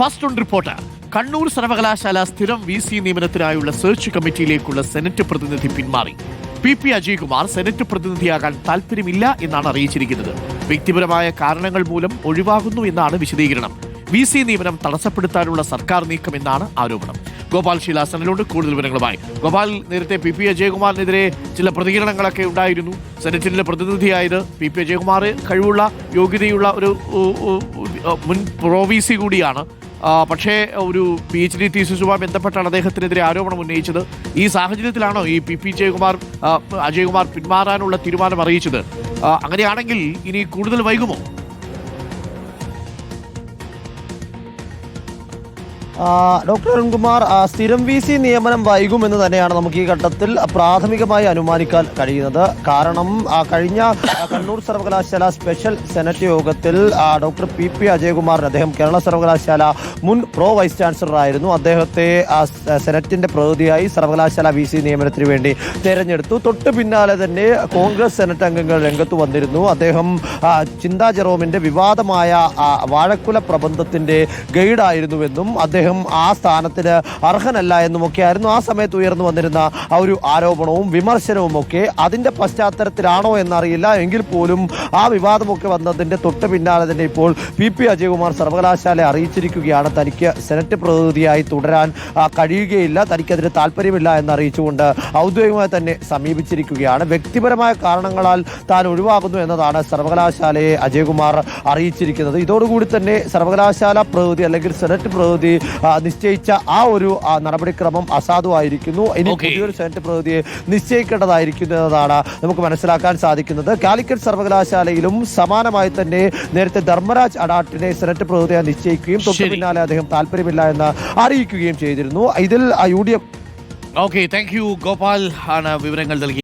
First on report. Kannur സർവകലാശാല സ്ഥിരം V C നിയമനത്തിനായുള്ള സെർച്ച് കമ്മിറ്റിയിലേക്കുള്ള സെനറ്റ് പ്രതിനിധി പിന്മാറി. പി പി അജയ്കുമാർ സെനറ്റ് പ്രതിനിധിയാകാൻ താല്പര്യമില്ല എന്നാണ് അറിയിച്ചിരിക്കുന്നത്. വ്യക്തിപരമായ കാരണങ്ങൾ മൂലം ഒഴിവാകുന്നു എന്നാണ് വിശദീകരണം. വി സി നിയമനം തടസ്സപ്പെടുത്താനുള്ള സർക്കാർ നീക്കം എന്നാണ് ആരോപണം. ഗോപാൽ ശീലാസനിലുണ്ട്. കൂടുതൽ വിവരങ്ങളുമായി. ഗോപാൽ നേരത്തെ പി പി അജയകുമാറിനെതിരെ ചില പ്രതികരണങ്ങളൊക്കെ ഉണ്ടായിരുന്നു. സെനറ്റിലെ പ്രതിനിധിയായത് പി പി അജയകുമാർ കഴിവുള്ള യോഗ്യതയുള്ള ഒരു മുൻ പ്രോ കൂടിയാണ്. പക്ഷേ ഒരു പി എച്ച് ഡി തീസിസുമായി ബന്ധപ്പെട്ടാണ് അദ്ദേഹത്തിനെതിരെ ആരോപണം ഉന്നയിച്ചത്. ഈ സാഹചര്യത്തിലാണോ ഈ പി പി ജയകുമാർ അജയ്കുമാർ പിന്മാറാനുള്ള തീരുമാനം അറിയിച്ചത്? അങ്ങനെയാണെങ്കിൽ ഇനി കൂടുതൽ വൈകുമോ? ഡോക്ടർ അരുൺകുമാർ സ്ഥിരം വി സി നിയമനം വൈകുമെന്ന് തന്നെയാണ് നമുക്ക് ഈ ഘട്ടത്തിൽ പ്രാഥമികമായി അനുമാനിക്കാൻ കഴിയുന്നത്. കാരണം കഴിഞ്ഞ കണ്ണൂർ സർവകലാശാല സ്പെഷ്യൽ സെനറ്റ് യോഗത്തിൽ ഡോക്ടർ പി പി അജയകുമാറിന് അദ്ദേഹം കേരള സർവകലാശാല മുൻ പ്രോ വൈസ് ചാൻസലർ ആയിരുന്നു. അദ്ദേഹത്തെ സെനറ്റിന്റെ പ്രതിനിധിയായി സർവകലാശാല വി സി നിയമനത്തിന് വേണ്ടി തെരഞ്ഞെടുത്തു. തൊട്ട് പിന്നാലെ തന്നെ കോൺഗ്രസ് സെനറ്റ് അംഗങ്ങൾ രംഗത്ത് വന്നിരുന്നു. അദ്ദേഹം ചിന്താ ജെറോമിന്റെ വിവാദമായ വാഴക്കുല പ്രബന്ധത്തിന്റെ ഗൈഡായിരുന്നുവെന്നും അദ്ദേഹം ആ സ്ഥാനത്തിന് അർഹനല്ല എന്നുമൊക്കെയായിരുന്നു ആ സമയത്ത് ഉയർന്നു വന്നിരുന്ന ആ ഒരു ആരോപണവും വിമർശനവും ഒക്കെ അതിന്റെ പശ്ചാത്തലത്തിലാണോ എന്നറിയില്ല. എങ്കിൽ പോലും ആ വിവാദമൊക്കെ വന്നതിന്റെ തൊട്ട് പിന്നാലെ തന്നെ ഇപ്പോൾ പി പി അജയകുമാർ സർവകലാശാല അറിയിച്ചിരിക്കുകയാണ്. തനിക്ക് സെനറ്റ് പ്രതിനിധിയായി തുടരാൻ കഴിയുകയില്ല. തനിക്കതിന് താല്പര്യമില്ല എന്ന് അറിയിച്ചുകൊണ്ട് ഔദ്യോഗികമായി തന്നെ സമീപിച്ചിരിക്കുകയാണ്. വ്യക്തിപരമായ കാരണങ്ങളാൽ താൻ ഒഴിവാകുന്നു എന്നതാണ് സർവകലാശാലയെ അജയകുമാർ അറിയിച്ചിരിക്കുന്നത്. ഇതോടുകൂടി തന്നെ സർവകലാശാല പ്രതിനിധി അല്ലെങ്കിൽ സെനറ്റ് പ്രതിനിധി നിശ്ചയിച്ച ആ ഒരു നടപടിക്രമം അസാധുവായിരിക്കുന്നു ഇനി പുതിയൊരു സെനറ്റ് പ്രതിനിധിയെ നിശ്ചയിക്കേണ്ടതായിരിക്കുന്നു എന്നതാണ് നമുക്ക് മനസ്സിലാക്കാൻ സാധിക്കുന്നത്. കാലിക്കറ്റ് സർവകലാശാലയിലും സമാനമായി തന്നെ നേരത്തെ ധർമ്മരാജ് അഡാട്ടിനെ സെനറ്റ് പ്രതിനിധിയായി നിശ്ചയിക്കുകയും തൊട്ടു പിന്നാലെ അദ്ദേഹം താല്പര്യമില്ല എന്ന് അറിയിക്കുകയും ചെയ്തിരുന്നു. ഇതിൽ U D F okay thank you Gopal ആണ് വിവരങ്ങൾ നൽകി